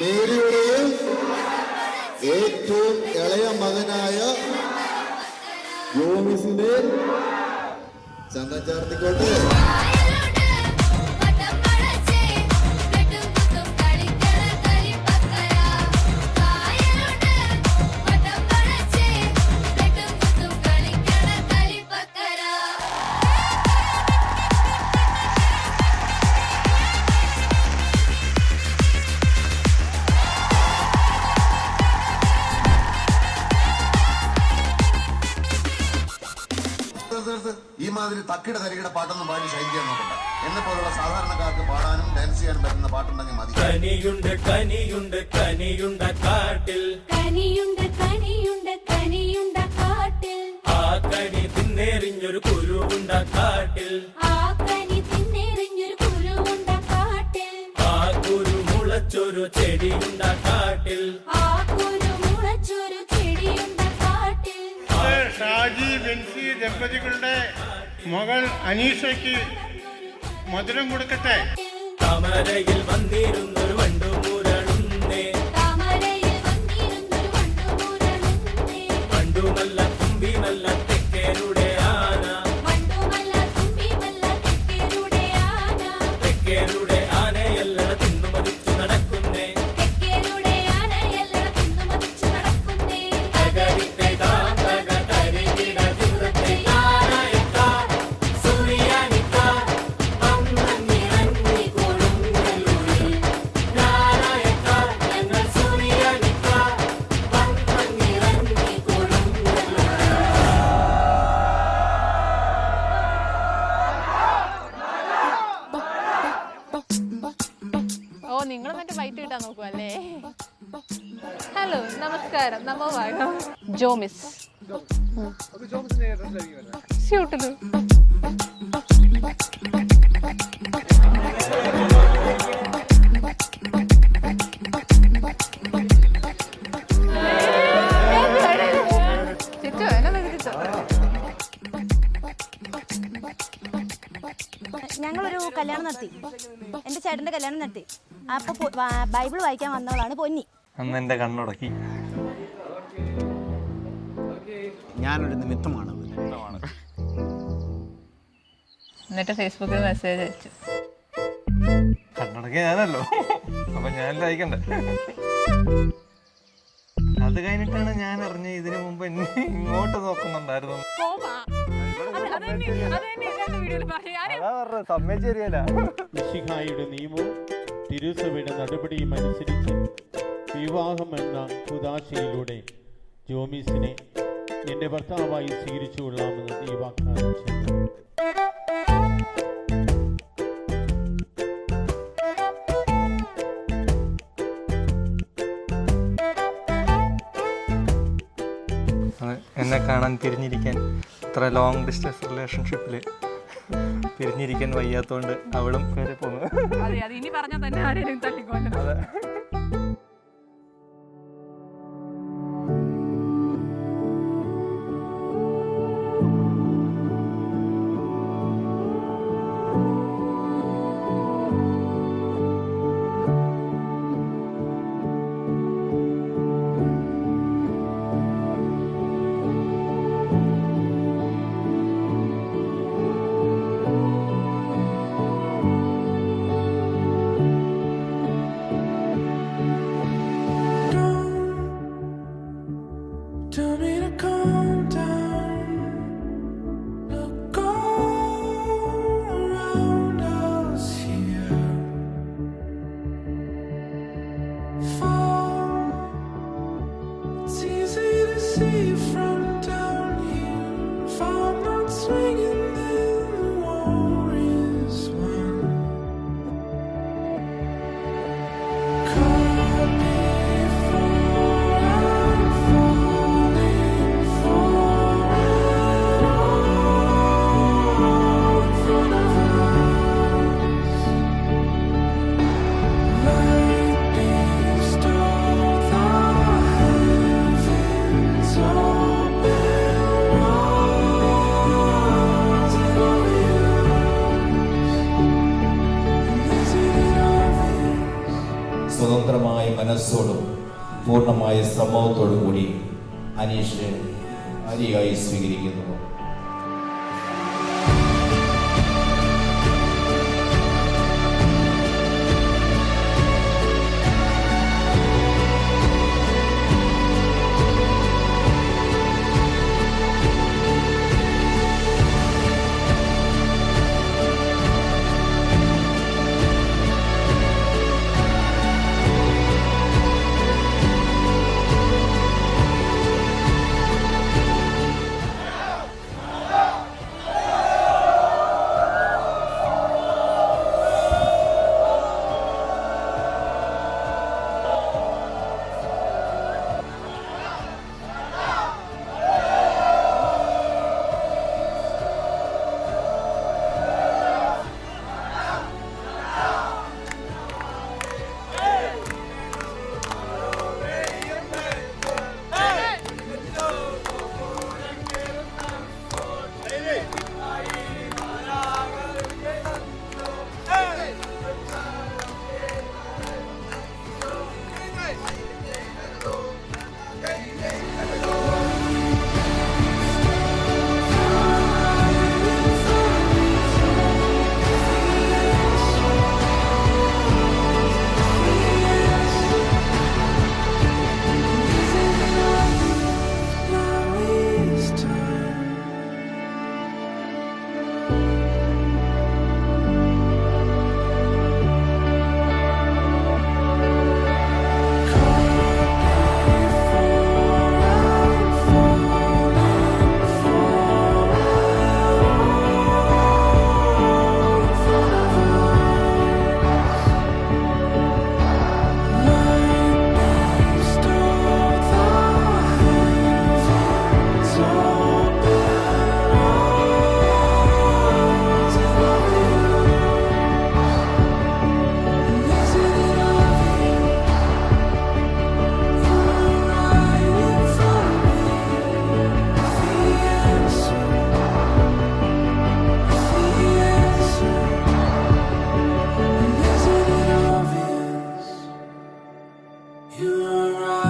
മേരിയുടെയും ഏറ്റവും ഇളയ മകനായ യോമിസിന്റെ ചന്ദൻ ചാർത്തിക്കോട്ടെ. തീർത്ത് തക്കിട തരികിട പാട്ടൊന്നും പാടി ശൈലിയാൻ നോക്കട്ടെ നോക്കണ്ട. എന്നെ പോലുള്ള സാധാരണക്കാർക്ക് പാടാനും ഡാൻസ് ചെയ്യാൻ പറ്റുന്ന പാട്ടുണ്ടെങ്കിൽ മതി. കനിയുണ്ട് കനിയുണ്ട് കനിയുണ്ട കാട്ടിൽ. കനിയുണ്ട് കനിയുണ്ട് കനിയുണ്ട കാട്ടിൽ. ആ കനി തിന്നെറിഞ്ഞൊരു കുരുവുണ്ട കാട്ടിൽ. ആ കനി തിന്നെറിഞ്ഞൊരു കുരുവുണ്ട കാട്ടിൽ. ആ കുരു മുളച്ചൊരു ചെടിയുണ്ട കാട്ടിൽ. ആ കുരു മുളച്ചൊരു ചെടിയുണ്ട ഷാജി ബെൻസി ദമ്പതികളുടെ മകൾ അനീഷയ്ക്ക് മധുരം കൊടുക്കട്ടെ. കമരയിൽ വന്നിരുന്നൊരു വണ്ടു കിട്ടാൻ നോക്കുവല്ലേ? ഹലോ നമസ്കാരം. ജോമിസ്. സ്യൂട്ടിൽ? ചിറ്റോ എന്നെ ചിറ്റോ ഞങ്ങളൊരു കല്യാണം നടത്തി. എന്റെ ചേട്ടന്റെ കല്യാണം നടത്തി. അപ്പൊ ബൈബിൾ വായിക്കാൻ വന്നവളാണ് പൊന്നി. അന്ന് എന്റെ കണ്ണുടക്കി. ഞാനൊരു നിമിത്തമാണ് എന്നിട്ട് ഫേസ്ബുക്കിൽ മെസ്സേജ് അയച്ചു. കണ്ണടക്കി ഞാനല്ലോ. അപ്പൊ ഞാനല്ലേ അയക്കണ്ടേ? അത് കഴിഞ്ഞിട്ടാണ് ഞാൻ അറിഞ്ഞ ഇതിനു മുമ്പ് എന്നെ ഇങ്ങോട്ട് നോക്കുന്നുണ്ടായിരുന്നു. മിശിഹായുടെ നിയമവും തിരുസഭയുടെ നടപടിയും അനുസരിച്ച് വിവാഹം എന്ന ഉദാശയിലൂടെ ജോമീസിനെ എന്റെ ഭർത്താവായി സ്വീകരിച്ചുകൊള്ളാമെന്ന് ഈ വാഗ്ദാനം ചെയ്തു. അത് എന്നെ കാണാൻ പിരിഞ്ഞിരിക്കാൻ ഇത്ര ലോങ് ഡിസ്റ്റൻസ് റിലേഷൻഷിപ്പിൽ പിരിഞ്ഞിരിക്കാൻ വയ്യാത്തോണ്ട് അവളും കയറി പോകുന്നു അതെ അത് ഇനി പറഞ്ഞാൽ തന്നെ ആരെയും തട്ടിക്കൊണ്ട് For. സ്വതന്ത്രമായ മനസ്സോടും പൂർണമായ സമ്മതത്തോടും കൂടി അനീഷ് അരിയായി സ്വീകരിക്കുന്നു. You are right.